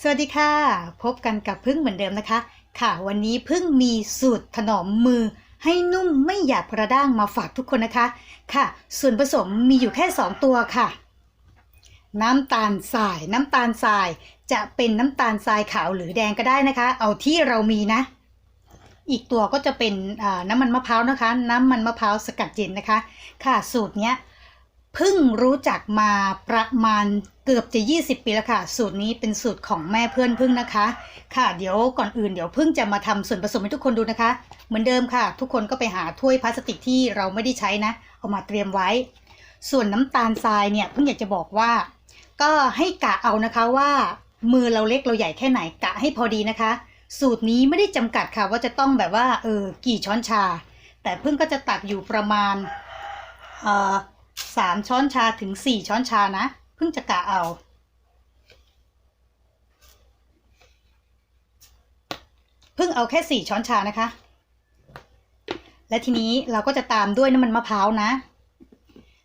สวัสดีค่ะ พบกันกับพึ่งเหมือนเดิมนะคะ ค่ะ วันนี้พึ่งมีสูตรถนอมมือ ให้นุ่มไม่หยาบกระด้างมาฝากทุกคนนะคะ ค่ะ ส่วนผสมมีอยู่แค่ 2 ตัวค่ะ น้ำตาลทราย น้ำตาลทราย จะเป็นน้ำตาลทรายขาวหรือแดงก็ได้นะคะ เอาที่เรามีนะ อีกตัวก็จะเป็นน้ำมันมะพร้าวนะคะ น้ำมันมะพร้าวสกัดเย็นนะคะ ค่ะ สูตรเนี้ย เพิ่งรู้จักมาประมาณเกือบจะ 20 ปีแล้วค่ะ สูตรนี้เป็นสูตรของแม่เพื่อนพึ่งนะคะ ค่ะเดี๋ยวก่อนอื่นเดี๋ยวพึ่งจะมาทำส่วนผสมให้ทุกคนดูนะคะ เหมือนเดิมค่ะ ทุกคนก็ไปหาถ้วยพลาสติกที่เราไม่ได้ใช้นะ เอามาเตรียมไว้ ส่วนน้ำตาลทรายเนี่ยพึ่งอยากจะบอกว่า ก็ให้กะเอานะคะว่า มือเราเล็กเราใหญ่แค่ไหนกะให้พอดีนะคะ สูตรนี้ไม่ได้จำกัดค่ะว่าจะต้องแบบว่าเออกี่ช้อนชา แต่พึ่งก็จะตักอยู่ประมาณเอ่อ สามช้อนชาถึงสี่ช้อนชานะเพิ่งจะกะเอา เพิ่งเอาแค่สี่ช้อนชานะคะ และทีนี้เราก็จะตามด้วยน้ำมันมะพร้าวนะ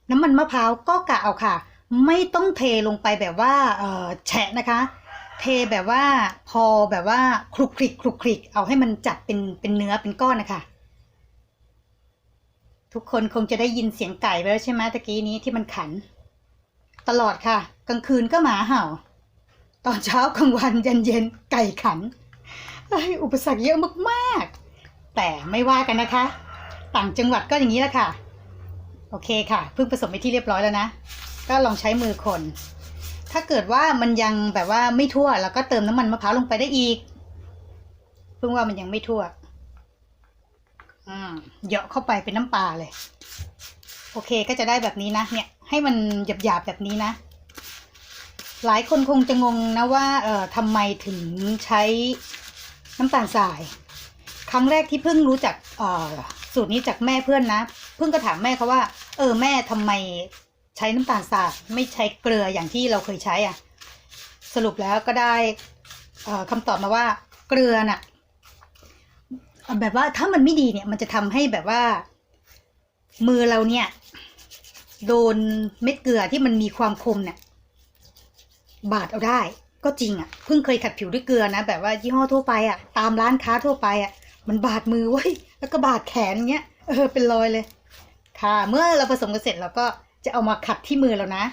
น้ำมันมะพร้าวก็กะเอาค่ะ ไม่ต้องเทลงไปแบบว่าแฉะนะคะ เทแบบว่าพอแบบว่าคลุกคลิกคลุกคลิกเอาให้มันจับเป็นเป็นเนื้อเป็นก้อนนะคะ ทุกคนคงจะได้ยินเสียงไก่ไปแล้วใช่ไหมตะกี้นี้ที่มันขัน ตลอดค่ะ กลางคืนก็หมาเห่า ตอนเช้ากลางวันเย็นเย็นๆไก่ขันอุปสรรคเยอะมากๆ แต่ไม่ว่ากันนะคะ ต่างจังหวัดก็อย่างนี้แหละค่ะ โอเคค่ะ เพิ่งผสมไปที่เรียบร้อยแล้วนะ ก็ลองใช้มือคน ถ้าเกิดว่ามันยังแบบว่าไม่ทั่วเราก็เติมน้ำมันมะพร้าวลงไปได้อีก เพิ่งว่ามันยังไม่ทั่ว อืมเหยาะเข้าไปเป็นน้ำปลาเลย โอเคก็จะได้แบบนี้นะ เนี่ย ให้มันหยาบๆแบบนี้นะ หลายคนคงจะงงนะว่า เอ่อทำไมถึงใช้น้ำตาลทราย ครั้งแรกที่เพิ่งรู้จักเอ่อสูตรนี้จากแม่เพื่อนนะ เพิ่งก็ถามแม่เขาว่า เออแม่ทำไมใช้น้ำตาลทรายไม่ใช้เกลืออย่างที่เราเคยใช้อะ สรุปแล้วก็ได้เอ่อคำตอบมาว่าเกลือน่ะ แบบว่าถ้ามันไม่ดีเนี่ย มันจะทำให้แบบว่า มือเราเนี่ย โดนเม็ดเกลือที่มันมีความคมเนี่ย บาดเอาได้ ก็จริงอะ่ะเพิ่งเคยขัดผิวด้วยเกลือนะแบบว่ายี่ห้อทั่วไปอะ่ะ ตามร้านค้าทั่วไปอะ่ะ มันบาดมือเว้ยแล้วก็บาดแขนเงี้ยเออเป็นรอยเลย ค่ะ เมื่อเราผสมกันเสร็จเราก็จะเอามาขัดที่มือเรานะ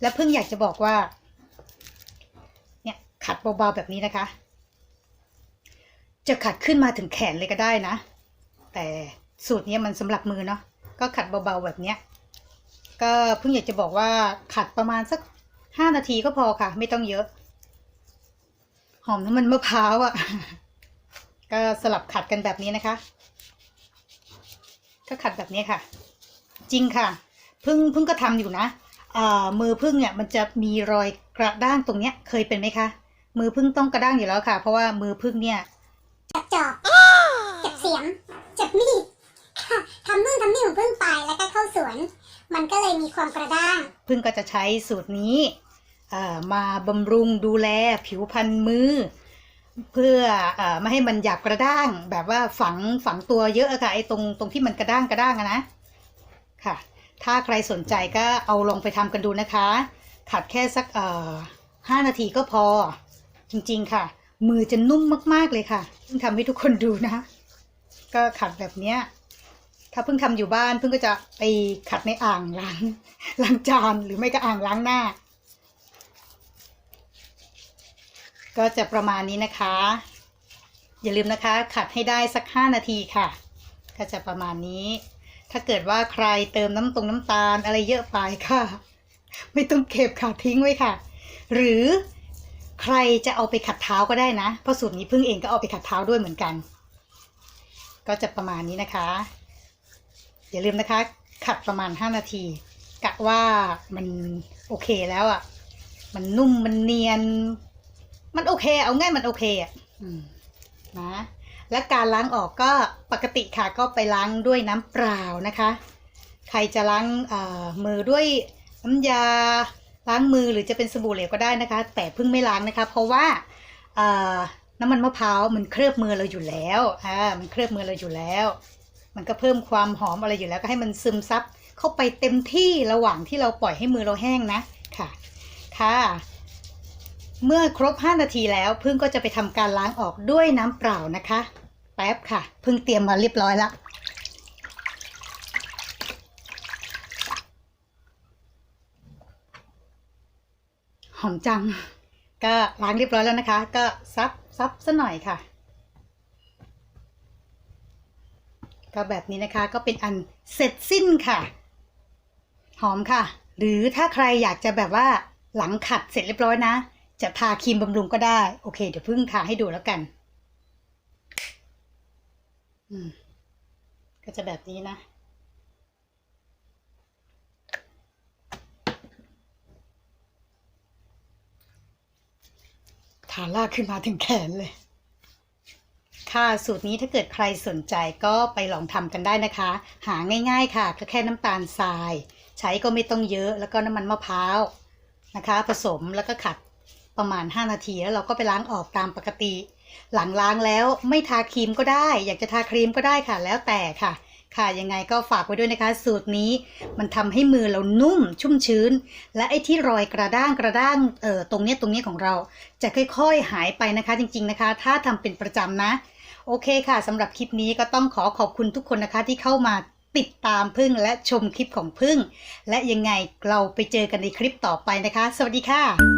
แล้วเพิ่งอยากจะบอกว่า เนี่ยขัดเบาๆแบบนี้นะคะ จะขัดขึ้นมาถึงแขนเลยก็ได้นะ แต่สูตรนี้มันสำหรับมือเนาะก็ขัดเบาๆแบบเนี้ยก็เพิ่งอยากจะบอกว่าขัดประมาณสักห้านาทีก็พอค่ะ ไม่ต้องเยอะ หอมน้ำมันมะพร้าวอะ่ะ ก็สลับขัดกันแบบนี้นะคะ ก็ขัดแบบนี้ค่ะ จริงค่ะพิ่งพิ่งก็ทำอยู่นะอ่ามือพึ่งเนี่ยมันจะมีรอยกระด้างตรงเนี้ยเคยเป็นไหมคะ มือพึ่งต้องกระด้างอยู่แล้วค่ะ เพราะว่ามือพึ่งเนี่ย จับจอบจับเสียม จับมีดค่ะทำนู่นทำนี่ของเพิ่งไปแล้วก็เข้าสว น มันก็เลยมีความกระด้าง พึ่งก็จะใช้สูตรนี้มาบำรุงดูแลผิวพรรณมือ เพื่ออไม่ให้มันหยาบกระด้าง แบบว่าฝังฝังตัวเยอะอะค่ะไอ้ตรงตรงที่มันกระด้างกระด้างอะนะค่ะ ถ้าใครสนใจก็เอาลองไปทำกันดูนะคะ ขัดแค่สักห้านาทีก็พอ จริงๆค่ะ มือจะนุ่มมากๆเลยค่ะพิ่งทำให้ทุกคนดูนะ ก็ขัดแบบเนี้ย ถ้าเพิ่งทำอยู่บ้านเพิ่งก็จะไปขัดในอ่างล้างล้างจานหรือไม่ก็อ่างล้างหน้า ก็จะประมาณนี้นะคะ อย่าลืมนะคะ ขัดให้ได้สัก5นาทีค่ะ ก็จะประมาณนี้ ถ้าเกิดว่าใครเติมน้ำตรงน้ำตาลอะไรเยอะไปค่ะ ไม่ต้องเก็บค่ะทิ้งไว้ค่ะ หรือใครจะเอาไปขัดเท้าก็ได้นะ เพราะสูตรนี้พึ่งเองก็เอาไปขัดเท้าด้วยเหมือนกัน ก็จะประมาณนี้นะคะ อย่าลืมนะคะ ขัดประมาณ 5 นาที กะว่ามันโอเคแล้วอะ่ะ มันนุ่มมันเนียน มันโอเค เอาง่ายมันโอเคอะ่ะนะ และการล้างออกก็ปกติค่ะก็ไปล้างด้วยน้ำเปล่านะคะ ใครจะล้างมือด้วยน้ำยาล้างมือหรือจะเป็นสบู่เหลวก็ได้นะคะ แต่เพิ่งไม่ล้างนะคะ เพราะว่าน้ำมันมะพร้าวมันเคลือบมือเราอยู่แล้วอ่ามันเคลือบมือเราอยู่แล้ว มันก็เพิ่มความหอมอะไรอยู่แล้วก็ให้มันซึมซับเข้าไปเต็มที่ระหว่างที่เราปล่อยให้มือเราแห้งนะค่ะ ค่ะ เมื่อครบ 5 นาทีแล้วพึ่งก็จะไปทำการล้างออกด้วยน้ำเปล่านะคะ แป๊บค่ะพึ่งเตรียมมาเรียบร้อยแล้วหอมจัง ก็ล้างเรียบร้อยแล้วนะคะ ก็ซับซับซะหน่อยค่ะ ก็แบบนี้นะคะก็เป็นอันเสร็จสิ้นค่ะ หอมค่ะ หรือถ้าใครอยากจะแบบว่าหลังขัดเสร็จเรียบร้อยนะ จะทาครีมบำรุงก็ได้ โอเค เดี๋ยวพึ่งทาให้ดูแล้วกัน อืม ก็จะแบบนี้นะทาลากขึ้นมาถึงแขนเลย ค่ะ สูตรนี้ถ้าเกิดใครสนใจก็ไปลองทำกันได้นะคะ หาง่ายๆค่ะก็แค่น้ำตาลทราย ใช้ก็ไม่ต้องเยอะแล้วก็น้ำมันมะพร้าวนะคะ ผสมแล้วก็ขัดประมาณ 5 นาทีแล้วเราก็ไปล้างออกตามปกติ หลังล้างแล้วไม่ทาครีมก็ได้ อยากจะทาครีมก็ได้ค่ะ แล้วแต่ค่ะ ค่ะยังไงก็ฝากไว้ด้วยนะคะ สูตรนี้มันทำให้มือเรานุ่มชุ่มชื้น และไอ้ที่รอยกระด้างกระด้างเอ่อตรงเนี้ยตรงเนี้ยของเรา จะค่อยๆหายไปนะคะจริง ๆนะคะ ถ้าทำเป็นประจำนะ โอเคค่ะสำหรับคลิปนี้ก็ต้องขอขอบคุณทุกคนนะคะที่เข้ามาติดตามพึ่งและชมคลิปของพึ่ง และยังไงเราไปเจอกันในคลิปต่อไปนะคะ สวัสดีค่ะ